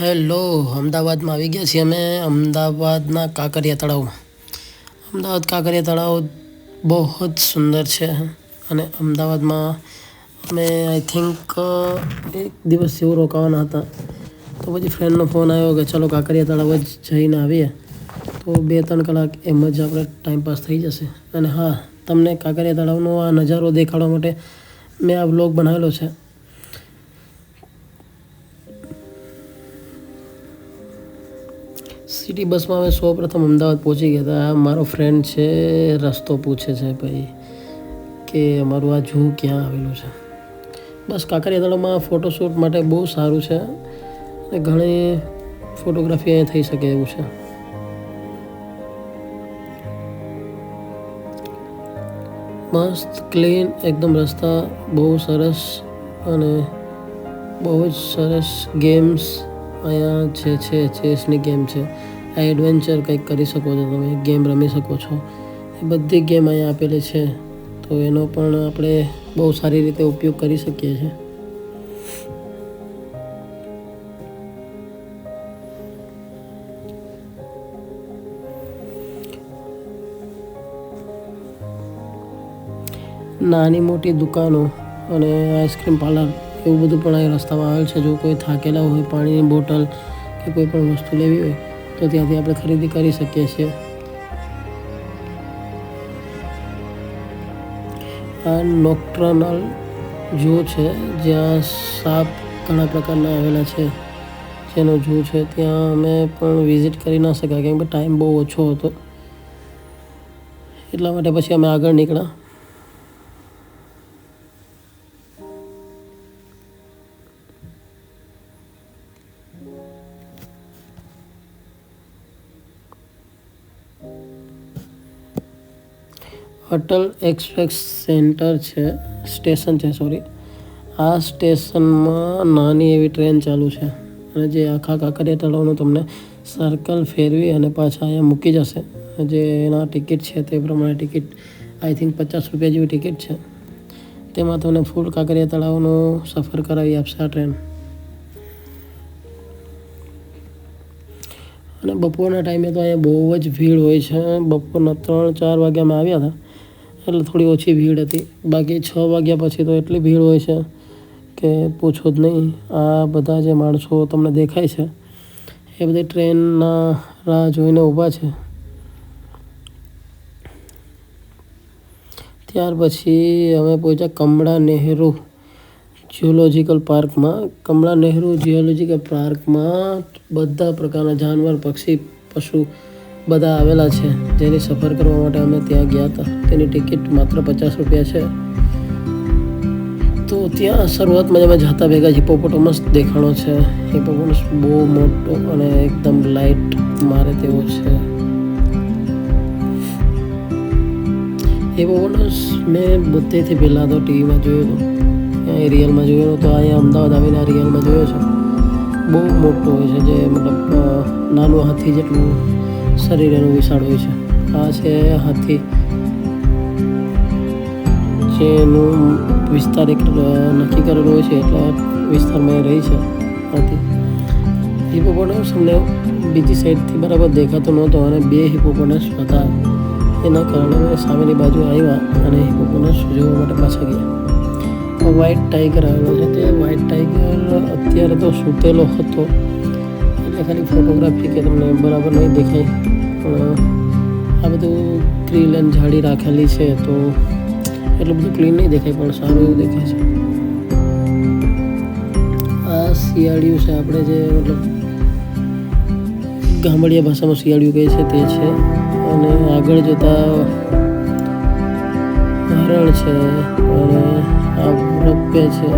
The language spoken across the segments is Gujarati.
હેલો, અમદાવાદમાં આવી ગયા છીએ અમે. અમદાવાદના કાંકરિયા તળાવમાં અમદાવાદ કાંકરિયા તળાવ બહુ જ સુંદર છે અને અમદાવાદમાં અમે આઈ થિંક એક દિવસ જેવું રોકાવાના હતા. તો પછી ફ્રેન્ડનો ફોન આવ્યો કે ચલો કાંકરિયા તળાવ જ જઈને આવીએ. તો બે ત્રણ કલાક એમ જ આપણે ટાઈમપાસ થઈ જશે. અને હા, તમને કાંકરિયા તળાવનો આ નજારો દેખાડવા માટે મેં આ વ્લોગ બનાવેલો છે. સિટી બસમાં અમે સૌ પ્રથમ અમદાવાદ પહોંચી ગયા હતા. મારો ફ્રેન્ડ છે, રસ્તો પૂછે છે ભાઈ કે અમારું આ જૂ ક્યાં આવેલું છે. બસ કાંકરિયાતળામાં ફોટોશૂટ માટે બહુ સારું છે અને ઘણી ફોટોગ્રાફી અહીંયા થઈ શકે એવું છે. મસ્ત ક્લીન એકદમ રસ્તા બહુ સરસ અને બહુ જ સરસ ગેમ્સ અહીંયા જે છે ચેસની ગેમ છે. આ એડવેન્ચર કંઈક કરી શકો છો, તમે ગેમ રમી શકો છો. એ બધી ગેમ અહીંયા આપેલી છે, તો એનો પણ આપણે બહુ સારી રીતે ઉપયોગ કરી શકીએ છીએ. નાની મોટી દુકાનો અને આઈસ્ક્રીમ પાર્લર એવું બધું પણ અહીં રસ્તામાં આવેલ છે. જો કોઈ થાકેલા હોય પાણીની બોટલ કે કોઈ પણ વસ્તુ લેવી હોય તો ત્યાંથી આપણે ખરીદી કરી શકીએ છીએ. આ નોક્ટ્રનલ ઝૂ છે, જ્યાં સાપ ઘણા પ્રકારના આવેલા છે. જેનો ઝૂ છે, ત્યાં અમે પણ વિઝિટ કરી ના શક્યા, કેમ કે ટાઈમ બહુ ઓછો હતો. એટલા માટે પછી અમે આગળ નીકળ્યા. અટલ એક્સપ્રેસ સેન્ટર છે, સ્ટેશન છે સોરી આ સ્ટેશનમાં નાની એવી ટ્રેન ચાલુ છે અને જે આખા કાંકરિયા તળાવનું તમને સર્કલ ફેરવી અને પાછા અહીંયા મૂકી જશે. જે એના ટિકિટ છે તે પ્રમાણે ટિકિટ આઈ થિંક પચાસ રૂપિયા જેવી ટિકિટ છે. તેમાં તમને ફૂલ કાંકરિયા તળાવનો સફર કરાવી આપશે આ ટ્રેન. અને બપોરના ટાઈમે તો અહીંયા બહુ જ ભીડ હોય છે. બપોરના ત્રણ ચાર વાગ્યામાં આવ્યા હતા. એટલે થોડી ઓછી ભીડ હતી. બાકી છ વાગ્યા પછી તો એટલી ભીડ હોય છે કે પૂછો જ નહીં. આ બધા જે માણસો તમને દેખાય છે, એ બધી ટ્રેનના રાહ જોઈને ઊભા છે. ત્યાર પછી અમે પહોંચ્યા કમળા નહેરુ ઝિયોલોજીકલ પાર્કમાં. કમળા નહેરુ ઝિયોલોજીકલ પાર્કમાં બધા પ્રકારના જાનવર, પક્ષી, પશુ બધા આવેલા છે. જેની સફર કરવા માટે અમે ત્યાં ગયા હતા. તેની ટિકિટ માત્ર પચાસ રૂપિયા છે. તો ત્યાં શરૂઆતમાં અમે જતા ભેગા હિપોપોટોમસ દેખાણો છે. હિપોપોટમસ બહુ મોટો અને એકદમ લાઇટ મારે તેવો છે. હિપોપોટમસ મેં બધેથી પહેલાં તો ટીવીમાં જોયો હતો રિયલમાં જોયો તો અહીંયા અમદાવાદ આવીને રિયલમાં જોયો છે. બહુ મોટો હોય છે જે મતલબ નાનું હાથી જેટલું શરીર એનું વિશાળ હોય છે. આ છે હાથી જેનું વિસ્તાર એક નક્કી કરેલો હોય છે, એટલા વિસ્તારમાં રહી છે હાથી. હિપોપોટમસ અમને બીજી સાઈડથી બરાબર દેખાતો નહોતો અને બે હિપોપોટમસ હતા. એના કારણે અમે સામેની બાજુ આવ્યા અને હિપોપોટમસ જોવા માટે પાછા ગયા. વ્હાઇટ ટાઈગર આવેલો છે. તે વ્હાઇટ ટાઈગર અત્યારે તો સૂતેલો હતો. એટલે ખાલી ફોટોગ્રાફી કે તમને બરાબર નહીં દેખાય. આ બધું ગ્રીલ અને જાળી રાખેલી છે તો એટલું બધું ક્લીન નહીં દેખાય, પણ સારું એવું દેખાય છે. આ શિયાળિયું છે, આપણે જે મતલબ ગામડિયા ભાષામાં શિયાળિયું કહે છે તે છે. અને આગળ જતા હરણ છે અને આ રોપવે છે.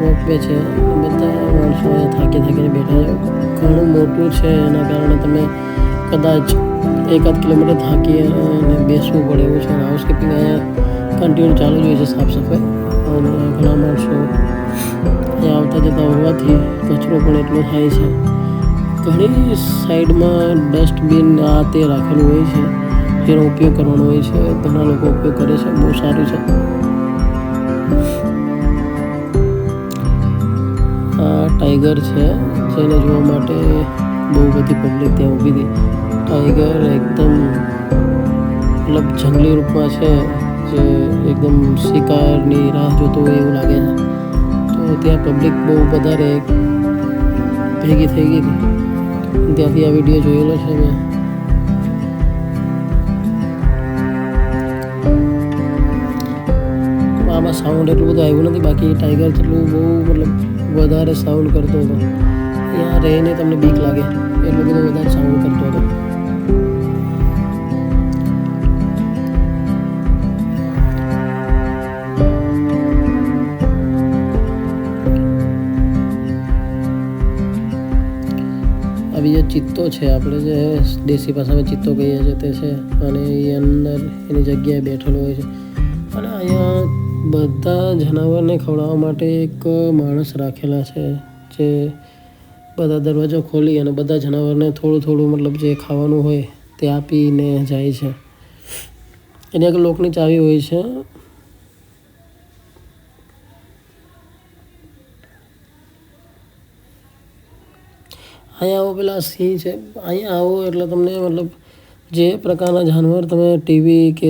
રોપવે છે. બધા માણસો થાકી થાકીને બેઠા છે. ઘણું મોટું છે, એના કારણે તમે કદાચ એકાદ કિલોમીટર થાકી અને બેસવું પડે એવું છે. હાઉસકીપિંગ અહીંયા કન્ટિન્યુ ચાલુ જ હોય છે સાફ સફાઈ. અને ઘણા માણસો અહીંયા આવતા જતા હોવાથી કચરો પણ એટલો થાય છે. ઘણી સાઈડમાં ડસ્ટબિન આ તે રાખેલું હોય છે, જેનો ઉપયોગ કરવાનો હોય છે. ઘણા લોકો ઉપયોગ કરે છે, બહુ સારું છે. આ ટાઈગર છે. જેને જોવા માટે બહુ બધી પબ્લિક ત્યાં ઊભી હતી. ટાઈગર એકદમ મતલબ જંગલી રૂપમાં છે, જે એકદમ શિકારની રાહ જોતો હોય એવું લાગે છે. તો ત્યાં પબ્લિક બહુ વધારે ભેગી થઈ ગઈ હતી. ત્યાંથી આ વીડિયો જોયેલો છે મેં. આમાં સાઉન્ડ એટલું બધું આવ્યું નથી, બાકી ટાઈગર જેટલું બહુ મતલબ વધારે સાઉન્ડ કરતો હતો. ત્યાં રહીને તમને બીક લાગે એટલું બધું વધારે સાઉન્ડ કરતો હતો. આવી જે ચિત્તો છે આપણે જે દેશી ભાષામાં ચિત્તો કહીએ છીએ તે છે, અને એ અંદર એની જગ્યાએ બેઠેલો હોય છે. અને અહીંયા બધા જનાવરને ખવડાવવા માટે એક માણસ રાખેલા છે, જે બધા દરવાજો ખોલી અને બધા જનાવરને થોડું થોડું મતલબ જે ખાવાનું હોય તે આપીને જાય છે. એની આગળ લોકની ચાવી હોય છે. અહીંયા આવો પેલા સિંહ છે. અહીંયા આવો એટલે તમને મતલબ જે પ્રકારના જાનવર તમે ટીવી કે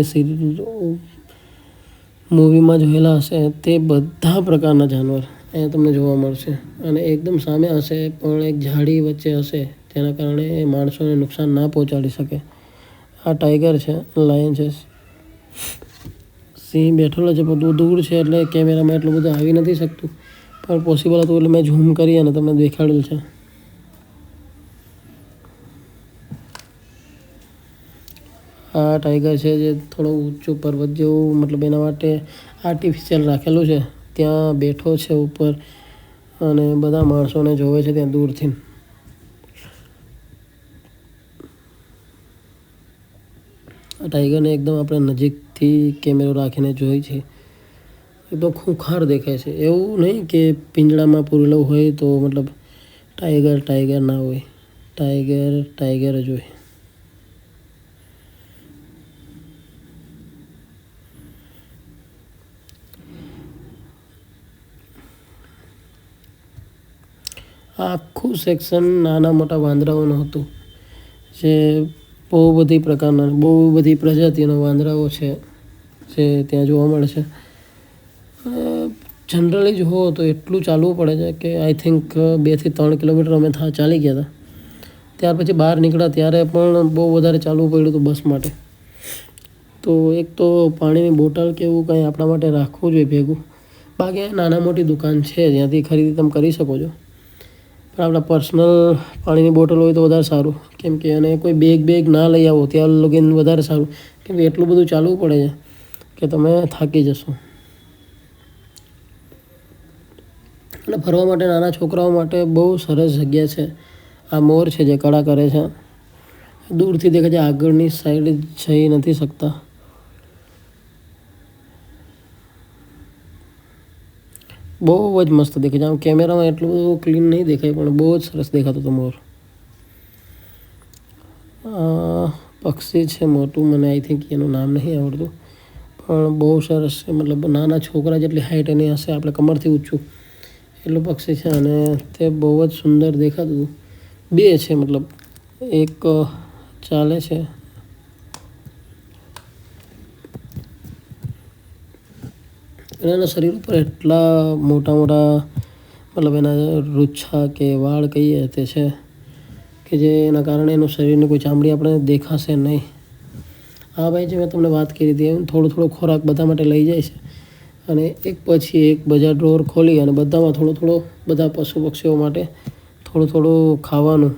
મૂવીમાં જોયેલા હશે તે બધા પ્રકારના જાનવર. અહીંયા તમને જોવા મળશે. અને એકદમ સામે હશે, પણ એક ઝાડી વચ્ચે હશે તેના કારણે માણસોને નુકસાન ના પહોંચાડી શકે. આ ટાઈગર છે, લાયન છે. સિંહ બેઠેલો છે બધું દૂર છે, એટલે કેમેરામાં એટલું બધું આવી નથી શકતું. પણ પોસિબલ હતું એટલે મેં ઝૂમ કરી અને તમને દેખાડેલ છે. આ ટાઈગર છે, જે થોડો ઊંચો પર્વત જેવું, મતલબ એના માટે આર્ટિફિશિયલ રાખેલું છે. ત્યાં બેઠો છે ઉપર અને બધા માણસોને જોવે છે ત્યાં દૂરથી. આ ટાઈગરને એકદમ આપણે નજીકથી કેમેરો રાખીને જોઈ છે. એકદમ ખૂંખાર દેખાય છે. એવું નહીં કે પિંજડામાં પૂરેલો હોય તો મતલબ ટાઈગર ટાઈગર ના હોય. ટાઈગર ટાઈગર જ હોય. આખું સેક્શન નાના મોટા વાંદરાઓનું હતું. જે બહુ બધી પ્રકારના, બહુ બધી પ્રજાતિના વાંદરાઓ છે, જે ત્યાં જોવા મળે છે. જનરલી જુઓ તો એટલું ચાલવું પડે છે કે આઈ થિંક બેથી ત્રણ કિલોમીટર અમે થા, ચાલી ગયા હતા. ત્યાર પછી બહાર નીકળ્યા, ત્યારે પણ બહુ વધારે ચાલવું પડ્યું હતું બસ માટે. તો એક તો પાણીની બોટલ કે એવું કંઈ આપણા માટે રાખવું જોઈએ ભેગું. બાકી નાના મોટી દુકાન છે, જ્યાંથી ખરીદી તમે કરી શકો છો. પણ આપણા પર્સનલ પાણીની બોટલ હોય તો વધારે સારું. કેમ કે અને કોઈ બેગ બેગ ના લઈ આવો, ત્યાં લગીન વધારે સારું. કેમ કે એટલું બધું ચાલવું પડે છે કે તમે થાકી જશો. અને ફરવા માટે નાના છોકરાઓ માટે બહુ સરસ જગ્યા છે. આ મોર છે જે કળા કરે છે. દૂરથી દેખાય છે આગળની સાઈડ જઈ નથી શકતા. બહુ જ મસ્ત દેખાય. છે આમ કેમેરામાં એટલું બધું ક્લીન નહીં દેખાય, પણ બહુ જ સરસ દેખાતો હતો મોર. પક્ષી છે મોટું, મને આઈ થિંક એનું નામ નહીં આવડતું. પણ બહુ સરસ છે. મતલબ નાના છોકરા જેટલી હાઈટ એની હશે, આપણે કમરથી ઊંચું. એટલું પક્ષી છે અને તે બહુ જ સુંદર દેખાતું હતું. બે છે મતલબ. એક ચાલે છે. એના શરીર ઉપર એટલા મોટા મોટા મતલબ એના રૂચ્છા કે વાળ કહીએ તે છે કે જે એના કારણે એનું શરીરની કોઈ ચામડી આપણે દેખાશે નહીં. હા ભાઈ, જે મેં તમને વાત કરી હતી, એમ થોડો થોડો ખોરાક બધા માટે લઈ જાય છે અને એક પછી એક બજાર ડ્રોર ખોલી અને બધામાં થોડો થોડો બધા પશુ પક્ષીઓ માટે થોડું થોડું ખાવાનું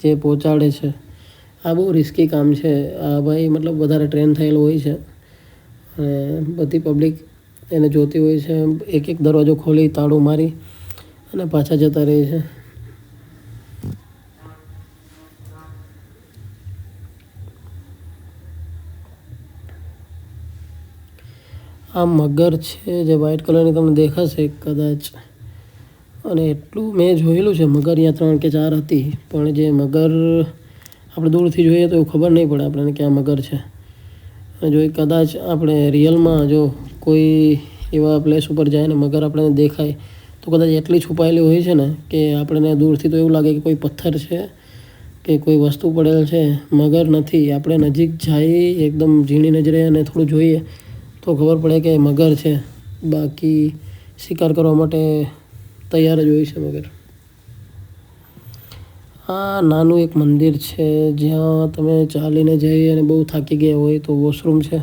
જે પહોંચાડે છે. આ બહુ રિસ્કી કામ છે. આ ભાઈ, મતલબ વધારે ટ્રેન થયેલો હોય છે અને બધી પબ્લિક એને જોતી હોય છે. એક એક દરવાજો ખોલી તાળું મારી અને પાછા જતા રહે છે. આ મગર છે જે વ્હાઈટ કલરની તમને દેખાશે કદાચ. અને એટલું મેં જોયેલું છે મગર અહીંયા ત્રણ કે ચાર હતી. પણ જે મગર આપણે દૂરથી જોઈએ તો એવું ખબર નહીં પડે આપણને કે આ મગર છે. જો કદાચ આપણે રિયલમાં જો કોઈ એવા પ્લેસ ઉપર જાય ને મગર આપણને દેખાય, તો કદાચ એટલી છુપાયેલી હોય છે ને કે આપણને દૂરથી તો એવું લાગે કે કોઈ પથ્થર છે, કે કોઈ વસ્તુ પડેલ છે, મગર નથી. આપણે નજીક જઈ એકદમ ઝીણી નજરે અને થોડું જોઈએ, તો ખબર પડે કે મગર છે. બાકી શિકાર કરવા માટે તૈયાર જ હોય છે મગર. આ નાનું એક મંદિર છે, જ્યાં તમે ચાલીને જઈ અને બહુ થાકી ગયા હોય તો વોશરૂમ છે.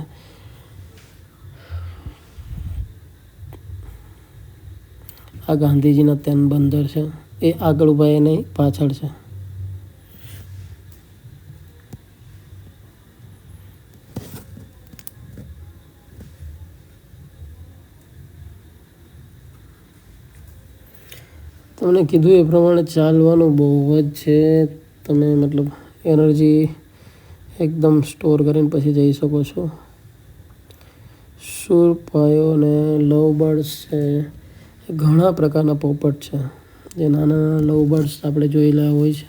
આ ગાંધીજીના તેન બંદર છે. એ આગળ ઊભા નહીં, પાછળ છે. તમને કીધું એ પ્રમાણે ચાલવાનું બહુ જ છે. તમે મતલબ એનર્જી એકદમ સ્ટોર કરીને પછી જઈ શકો છો. શૂરપાયો અને લવ બર્ડ્સ છે? ઘણા પ્રકારના પોપટ છે. જે નાના નાના લવ બર્ડ્સ આપણે જોયેલા હોય છે.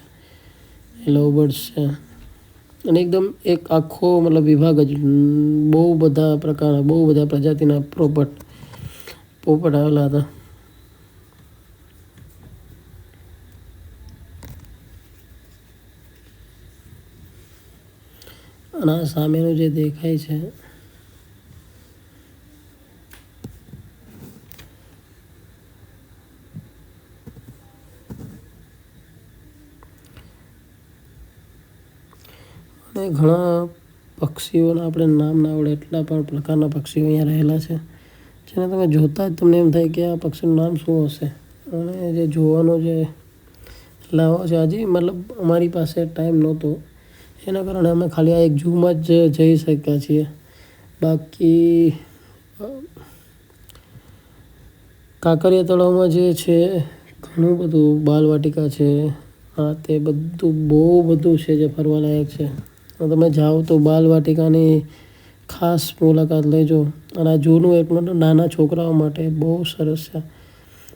એ લવ બર્ડ્સ છે. અને એકદમ એક આખો મતલબ વિભાગ જ બહુ બધા પ્રકારના, બહુ બધા પ્રજાતિના પોપટ પોપટ આવેલા હતા. અને આ સામેનું જે દેખાય છે, અને ઘણા પક્ષીઓના આપણે નામ ના આવડે એટલા પણ પ્રકારના પક્ષીઓ અહીંયા રહેલા છે, જેને તમે જોતા જ તમને એમ થાય કે આ પક્ષીનું નામ શું હશે. અને જે જોવાનો જે લાવો છે, હજી મતલબ અમારી પાસે ટાઈમ નહોતો એના કારણે અમે ખાલી આ એક જૂમાં જ જઈ શક્યા છીએ. બાકી, કાંકરિયા તળાવમાં જે છે, ઘણું બધું બાલવાટિકા છે. આ તે બધું બહુ બધું છે જે ફરવાલાયક છે. તમે જાઓ તો બાલવાટિકાની ખાસ મુલાકાત લેજો. અને આ જૂનું એક મતલબ નાના છોકરાઓ માટે બહુ સરસ છે.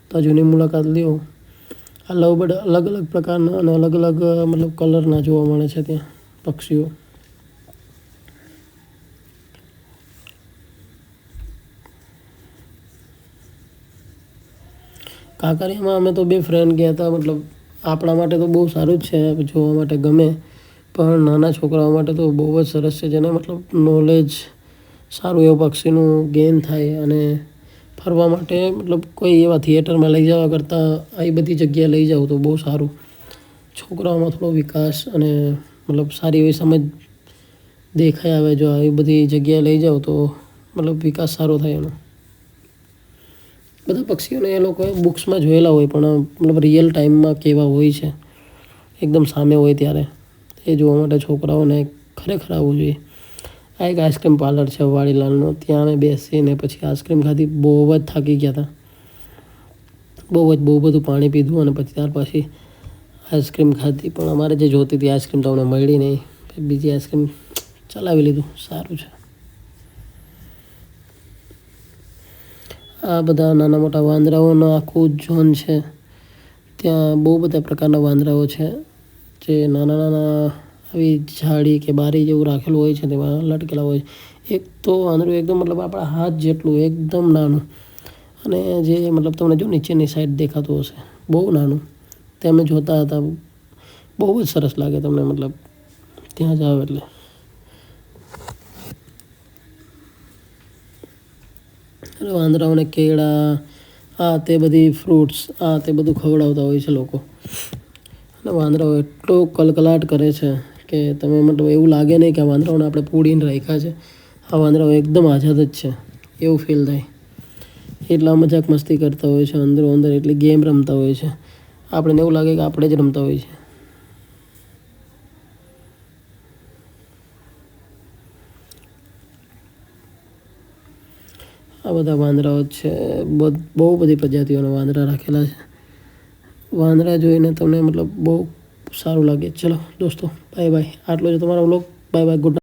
તો જૂની મુલાકાત લ્યો. આ લવ બર્ડ અલગ અલગ પ્રકારના અને અલગ અલગ મતલબ કલરના જોવા મળે છે ત્યાં. પક્ષીઓ. કાંકરિયામાં અમે તો બે ફ્રેન્ડ ગયા હતા, મતલબ આપણા માટે તો બહુ સારું જ છે, જોવા માટે ગમે, પણ નાના છોકરાઓ માટે તો બહુ જ સરસ છે, જેને મતલબ નોલેજ સારું એવું પક્ષીનું ગેઇન થાય અને ફરવા માટે મતલબ કોઈ એવા થિયેટરમાં લઈ જવા કરતાં આવી બધી જગ્યાએ લઈ જાવ તો બહુ સારું. છોકરાઓમાં થોડો વિકાસ અને મતલબ સારી એવી સમજ દેખાય આવે જો આવી બધી જગ્યાએ લઈ જાઓ તો મતલબ વિકાસ સારો થાય એનો. બધા પક્ષીઓને એ લોકોએ બુક્સમાં જોયેલા હોય પણ મતલબ રિયલ ટાઈમમાં કેવા હોય છે. એકદમ સામે હોય ત્યારે. એ જોવા માટે છોકરાઓને ખરેખર આવવું જોઈએ. આ એક આઈસ્ક્રીમ પાર્લર છે વાડીલાલનો. ત્યાં અમે બેસીને પછી આઈસ્ક્રીમ ખાધી. બહુ જ થાકી ગયા હતા. બહુ જ, બહુ બધું પાણી પીધું અને પછી ત્યાર પછી આઈસ્ક્રીમ ખાધી, પણ અમારે જે જોતી હતી આઈસ્ક્રીમ તો અમને મળી નહીં. બીજી આઈસ્ક્રીમ ચલાવી લીધું, સારું છે. આ બધા નાના મોટા વાંદરાઓનો આખું ઝોન છે. ત્યાં બહુ બધા પ્રકારના વાંદરાઓ છે. જે નાના નાના આવી ઝાડી કે બારી જેવું રાખેલું હોય છે, તેમાં લટકેલા હોય એક તો વાંદરું એકદમ મતલબ આપણા હાથ જેટલું એકદમ નાનું. અને જે મતલબ તમને જો નીચેની સાઈડ દેખાતું હશે, બહુ નાનું. તે અમે જોતા હતા. બહુ જ સરસ લાગે તમને, મતલબ ત્યાં જાઓ એટલે. વાંદરાઓને કેળા, આ તે બધી ફ્રૂટ્સ આ તે બધું ખવડાવતા હોય છે લોકો. અને વાંદરાઓ એટલો કલકલાટ કરે છે કે તમે મતલબ એવું લાગે નહીં કે આ વાંદરાઓને આપણે પૂડીને રાખ્યા છે. આ વાંદરાઓ એકદમ આઝાદ જ છે. એવું ફીલ થાય. એટલા મજાક મસ્તી કરતા હોય છે અંદરો અંદર એટલી ગેમ રમતા હોય છે. આપણને એવું લાગે કે આપણે જ રમતા હોઈએ છીએ. આ બધા વાંદરાઓ છે. બહુ બધી પ્રજાતિઓના વાંદરા રાખેલા છે. વાંદરા જોઈને તમને મતલબ બહુ સારું લાગે. ચલો દોસ્તો બાય બાય આટલો જ તમારો વ્લોગ બાય બાય ગુડ